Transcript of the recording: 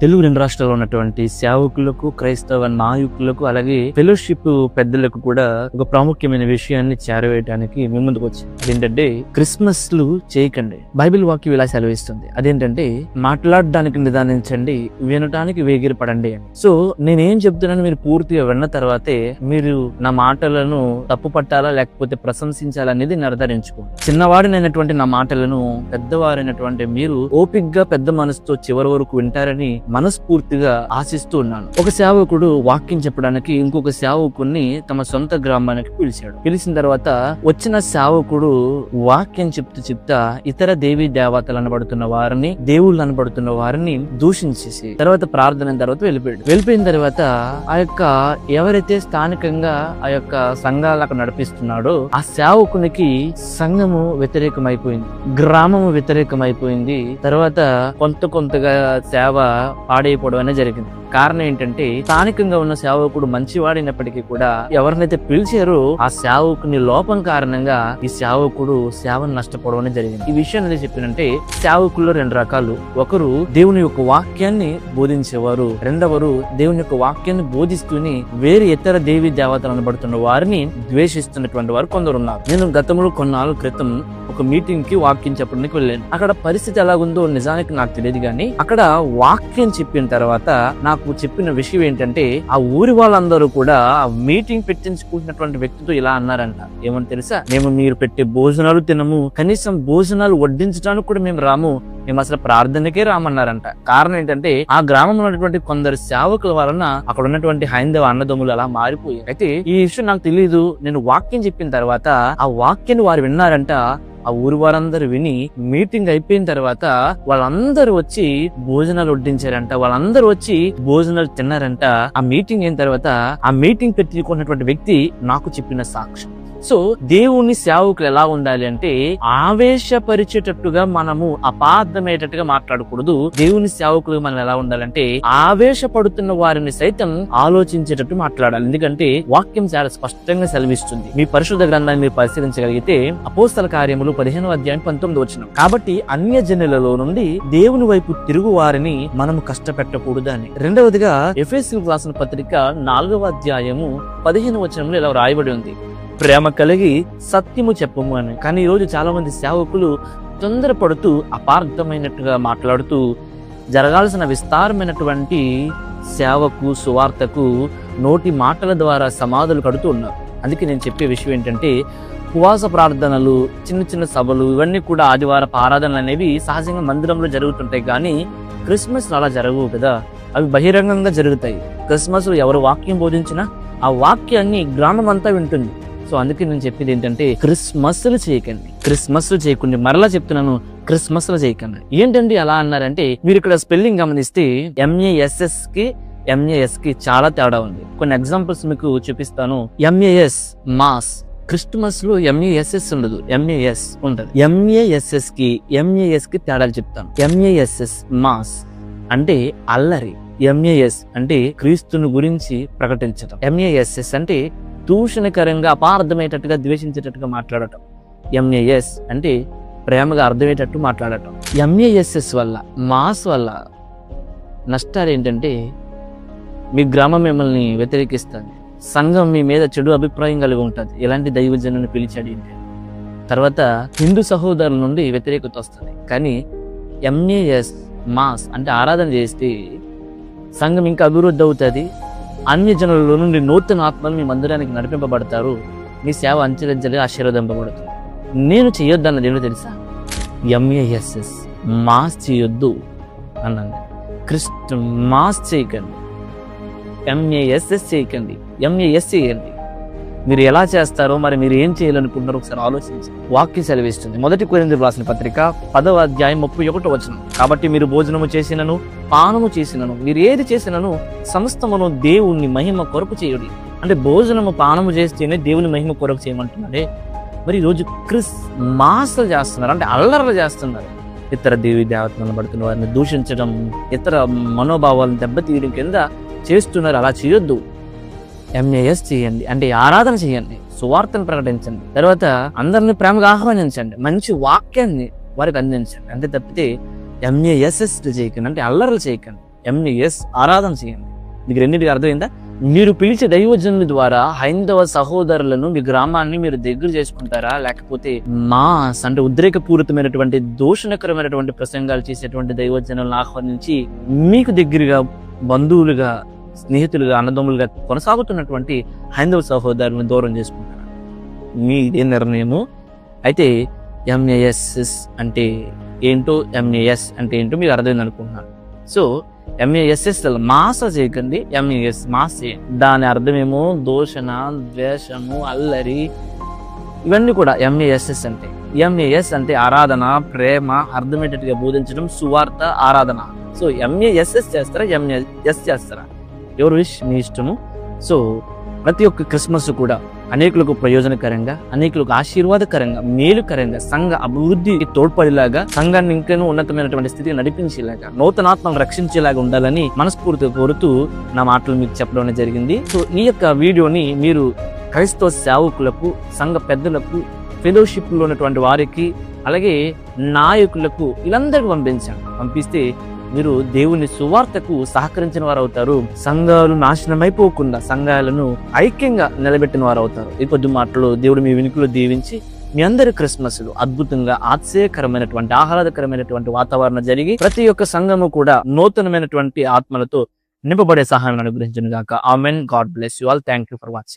తెలుగు రెండు రాష్ట్రాల్లో ఉన్నటువంటి సేవకులకు క్రైస్తవ నాయకులకు అలాగే ఫెలోషిప్ పెద్దలకు కూడా ఒక ప్రాముఖ్యమైన విషయాన్ని చేరవేయడానికి మీ ముందుకు వచ్చింది ఏంటంటే క్రిస్మస్లు చేయకండి. బైబిల్ వాక్యం ఇలా సెలవిస్తుంది. అదేంటంటే మాట్లాడడానికి నిదానించండి వినటానికి వేగిరి పడండి అని. సో నేనేం చెప్తున్నాను మీరు పూర్తిగా విన్న తర్వాతే మీరు నా మాటలను తప్పు పట్టాలా లేకపోతే ప్రశంసించాలా అనేది నిర్ధారించుకోండి. చిన్నవాడినైనటువంటి నా మాటలను పెద్దవారైనటువంటి మీరు ఓపిగ్గా పెద్ద మనసుతో చివరి వరకు వింటారని మనస్ఫూర్తిగా ఆశిస్తూ ఉన్నాను. ఒక సేవకుడు వాక్యం చెప్పడానికి ఇంకొక సేవకుడిని తమ సొంత గ్రామానికి పిలిచాడు. పిలిచిన తర్వాత వచ్చిన సేవకుడు వాక్యం చెప్తూ చెప్తా ఇతర దేవీ దేవతలు అనబడుతున్న వారిని దేవుళ్ళు అనబడుతున్న వారిని దూషించేసి తర్వాత ప్రార్థన తర్వాత వెళ్ళిపోయాడు. వెళ్ళిపోయిన తర్వాత ఆ యొక్క ఎవరైతే స్థానికంగా ఆ యొక్క సంఘాలు అక్కడ నడిపిస్తున్నాడో ఆ సేవకునికి సంఘము వ్యతిరేకమైపోయింది. గ్రామము వ్యతిరేకమైపోయింది. తర్వాత కొంత కొంతగా సేవ పాడైపోవడం అనేది జరిగింది. కారణం ఏంటంటే స్థానికంగా ఉన్న సేవకుడు మంచివాడైనప్పటికీ కూడా ఎవరినైతే పిలిచారో ఆ సేవకుని లోపం కారణంగా ఈ సేవకుడు సేవను నష్టపోవడం జరిగింది. ఈ విషయం అనేది చెప్పినంటే సేవకుల్లో రెండు రకాలు. ఒకరు దేవుని యొక్క వాక్యాన్ని బోధించేవారు. రెండవరు దేవుని యొక్క వాక్యాన్ని బోధిస్తూనే వేరే ఇతర దేవి దేవతలు అనబడుతున్న వారిని ద్వేషిస్తున్నటువంటి వారు కొందరు ఉన్నారు నేను గతంలో కొన్నాళ్ళ క్రితం ఒక మీటింగ్కి వాక్యం చెప్పడానికి వెళ్ళాను. అక్కడ పరిస్థితి ఎలాగుందో నిజానికి నాకు తెలియదు కానీ అక్కడ వాక్యం చెప్పిన తర్వాత నాకు చెప్పిన విషయం ఏంటంటే ఆ ఊరి వాళ్ళందరూ కూడా ఆ మీటింగ్ పెట్టించుకుంటున్నటువంటి వ్యక్తితో ఇలా అన్నారంట. ఏమని తెలుసా? మేము మీరు పెట్టే భోజనాలు తినము కనీసం భోజనాలు వడ్డించడానికి కూడా మేము రాము మేము అసలు ప్రార్థనకే రామన్నారంట. కారణం ఏంటంటే ఆ గ్రామంలో ఉన్నటువంటి కొందరు సేవకుల వలన అక్కడ ఉన్నటువంటి హైందవ అన్నదమ్ములు అలా మారిపోయాయి అయితే ఈ విషయం నాకు తెలియదు నేను వాక్యం చెప్పిన తర్వాత ఆ వాక్యాన్ని వారు విన్నారంట ఆ ఊరు వారందరూ విని మీటింగ్ అయిపోయిన తర్వాత వాళ్ళందరూ వచ్చి భోజనాలు వడ్డించారంట. వాళ్ళందరూ వచ్చి భోజనాలు తిన్నారంట. ఆ మీటింగ్ అయిన తర్వాత ఆ మీటింగ్ పెట్టుకున్నటువంటి వ్యక్తి నాకు చెప్పిన సాక్ష్యం. సో దేవుని సేవకులు ఎలా ఉండాలి అంటే ఆవేశపరిచేటట్టుగా మనము అపార్థమయ్యేటట్టుగా మాట్లాడకూడదు. దేవుని సేవకులు మనం ఎలా ఉండాలంటే ఆవేశపడుతున్న వారిని సైతం ఆలోచించేటట్టు మాట్లాడాలి. ఎందుకంటే వాక్యం చాలా స్పష్టంగా సెలవిస్తుంది. మీ పరిశుద్ధ గ్రంథాన్ని మీరు పరిశీలించగలిగితే అపోస్తల కార్యములు పదిహేను అధ్యాయం పంతొమ్మిది వచ్చిన కాబట్టి అన్య జనులలో నుండి దేవుని వైపు తిరుగు వారిని మనము కష్టపెట్టకూడదు అని రెండవదిగా ఎఫ్ఎస్సి రాసిన పత్రిక నాలుగవ అధ్యాయము పదిహేను వచనంలో ఇలా రాయబడి ఉంది. ప్రేమ కలిగి సత్యము చెప్పము అని. కానీ ఈ రోజు చాలా మంది సేవకులు తొందరపడుతూ అపార్థమైనట్టుగా మాట్లాడుతూ జరగాల్సిన విస్తారమైనటువంటి సేవకు సువార్తకు నోటి మాటల ద్వారా సమాధులు కడుతూ ఉన్నారు. అందుకే నేను చెప్పే విషయం ఏంటంటే ఉపవాస ప్రార్థనలు చిన్న చిన్న సభలు ఇవన్నీ కూడా ఆదివారపు ఆరాధనలు అనేవి సహజంగా మందిరంలో జరుగుతుంటాయి. కానీ క్రిస్మస్ అలా జరగవు కదా. అవి బహిరంగంగా జరుగుతాయి. క్రిస్మస్లో ఎవరు వాక్యం బోధించినా ఆ వాక్యాన్ని గ్రామం అంతా వింటుంది. సో అందుకే నేను చెప్పేది ఏంటంటే క్రిస్మస్లు చేయకండి క్రిస్మస్లు చేయకండి మరలా చెప్తున్నాను క్రిస్మస్లు చేయకండి ఏంటండి అలా అన్నారంటే మీరు ఇక్కడ స్పెల్లింగ్ గమనిస్తే ఎంఏఎస్ఎస్కి ఎంఏఎస్కి చాలా తేడా ఉంది కొన్ని ఎగ్జాంపుల్స్ మీకు చూపిస్తాను ఎంఏఎస్ మాస్ క్రిస్టమస్లో ఎంఏఎస్ఎస్ ఉండదు ఎంఏఎస్ ఉండదు ఎంఏఎస్ఎస్కి ఎంఏఎస్కి తేడాలు చెప్తాను ఎంఏఎస్ఎస్ మాస్ అంటే అల్లరి ఎంఏఎస్ అంటే క్రీస్తుని గురించి ప్రకటించడం ఎంఏఎస్ఎస్ అంటే దూషణకరంగా అపార్థమయ్యేటట్టుగా ద్వేషించేటట్టుగా మాట్లాడటం. ఎంఏఎస్ అంటే ప్రేమగా అర్థమయ్యేటట్టు మాట్లాడటం. ఎంఏఎస్ఎస్ వల్ల మాస్ వల్ల నష్టాలు ఏంటంటే మీ గ్రామం మిమ్మల్ని వ్యతిరేకిస్తుంది. సంఘం మీ మీద చెడు అభిప్రాయం కలిగి ఉంటుంది. ఎలాంటి దైవజనుని పిలిచాడు ఏంటి? తర్వాత హిందూ సహోదరుల నుండి వ్యతిరేకత వస్తుంది. కానీ ఎంఏఎస్ మాస్ అంటే ఆరాధన చేస్తే సంఘం ఇంకా అభివృద్ధి అవుతుంది. అన్య జనుల నుండి నూతన ఆత్మలు మీ మందిరానికి నడిపింపబడతారు. మీ సేవ అంచెలంచెలుగా ఆశీర్వదింపబడుతుంది. నేను చేయొద్దన్న దేవుడు తెలుసా? M A S S mass చేయొద్దు అన్నది క్రిస్ట్ మాస్ చేయకండి. ఎంఏఎస్ఎస్ చేయకండి. ఎంఏఎస్ చేయండి. మీరు ఎలా చేస్తారో మరి మీరు ఏం చేయాలనుకుంటారో ఒకసారి ఆలోచించి వాక్య సెలవిస్తుంది. మొదటి కొరింది రాసిన పత్రిక పదవ అధ్యాయం ముప్పై ఒకటో వచనం. కాబట్టి మీరు భోజనము చేసినను పానము చేసినను మీరు ఏది చేసినను సమస్తమును దేవుణ్ణి మహిమ కొరకు చేయడి. అంటే భోజనము పానము చేస్తేనే దేవుని మహిమ కొరకు చేయమంటున్నాడే. మరి ఈరోజు క్రిస్ మాసలు చేస్తున్నారు అంటే అల్లర్లు చేస్తున్నారు. ఇతర దేవి దేవతలను పడుతున్న వారిని దూషించడం ఇతర మనోభావాలను దెబ్బతీయడం కింద చేస్తున్నారు. అలా చేయొద్దు. ఎంఏఎస్ చేయండి. అంటే ఆరాధన చేయండి. సువార్తను ప్రకటించండి. తర్వాత అందరిని ప్రేమగా ఆహ్వానించండి. మంచి వాక్యాన్ని వారికి అందించండి. అంతే తప్పితే ఎంఏఎస్ఎస్ చేయకండి. అంటే అల్లర్లు చేయకండి. ఎంఏఎస్ ఆరాధన చేయండి. మీకు రెండింటికి అర్థమైందా? మీరు పిలిచే దైవజనుల ద్వారా హైందవ సహోదరులను మీ గ్రామాన్ని మీరు దగ్గర చేసుకుంటారా? లేకపోతే మాస్ అంటే ఉద్రేకపూరితమైనటువంటి దూషణకరమైనటువంటి ప్రసంగాలు చేసేటువంటి దైవజనులను ఆహ్వానించి మీకు దగ్గరగా బంధువులుగా స్నేహితులుగా అన్నదమ్ములుగా కొనసాగుతున్నటువంటి హైందవ సహోదరులను దూరం చేసుకుంటున్నాను మీ ఇదే నిర్ణయము. అయితే ఎంఏఎస్ఎస్ అంటే ఏంటో ఎంఏఎస్ అంటే ఏంటో మీకు అర్థమైంది అనుకుంటున్నాను సో ఎంఏఎస్ఎస్ మాస చేయకండి. ఎంఏఎస్ మాస్ చేయండి. దాని అర్థమేమో దోషణ ద్వేషము అల్లరి ఇవన్నీ కూడా ఎంఏఎస్ఎస్ అంటే. ఎంఏఎస్ అంటే ఆరాధన ప్రేమ అర్థమయ్యేటట్టుగా బోధించడం సువార్త ఆరాధన. సో ఎంఏఎస్ఎస్ చేస్తారా? ఎంఏఎస్ చేస్తారా? ఎవరు విష్ మీ ఇష్టము. సో ప్రతి ఒక్క క్రిస్మస్ కూడా అనేకులకు ప్రయోజనకరంగా అనేకులకు ఆశీర్వాదకరంగా మేలుకరంగా సంఘ అభివృద్ధికి తోడ్పడేలాగా సంఘాన్ని ఇంకనూ ఉన్నతమైనటువంటి స్థితిని నడిపించేలాగా నూతనాత్మను రక్షించేలాగా ఉండాలని మనస్ఫూర్తిగా కోరుతూ నా మాటలు మీకు చెప్పడం జరిగింది. సో ఈ యొక్క వీడియోని మీరు క్రైస్తవ సేవకులకు సంఘ పెద్దలకు ఫెలోషిప్లో ఉన్నటువంటి వారికి అలాగే నాయకులకు వీళ్ళందరికీ పంపించాను. పంపిస్తే మీరు దేవుని సువార్తకు సహకరించిన వారు అవుతారు సంఘాలు నాశనమైపోకుండా సంఘాలను ఐక్యంగా నిలబెట్టిన వారు అవుతారు ఈ కొద్ది మాటలు దేవుడు మీ వెనుకలో దీవించి మీ అందరి క్రిస్మస్లు అద్భుతంగా ఆశ్చర్యకరమైనటువంటి ఆహ్లాదకరమైనటువంటి వాతావరణం జరిగి ప్రతి ఒక్క సంఘము కూడా నూతనమైనటువంటి ఆత్మలతో నింపబడే సహాయం అనుగ్రహించను గాక amen. God bless you all. Thank you for watching.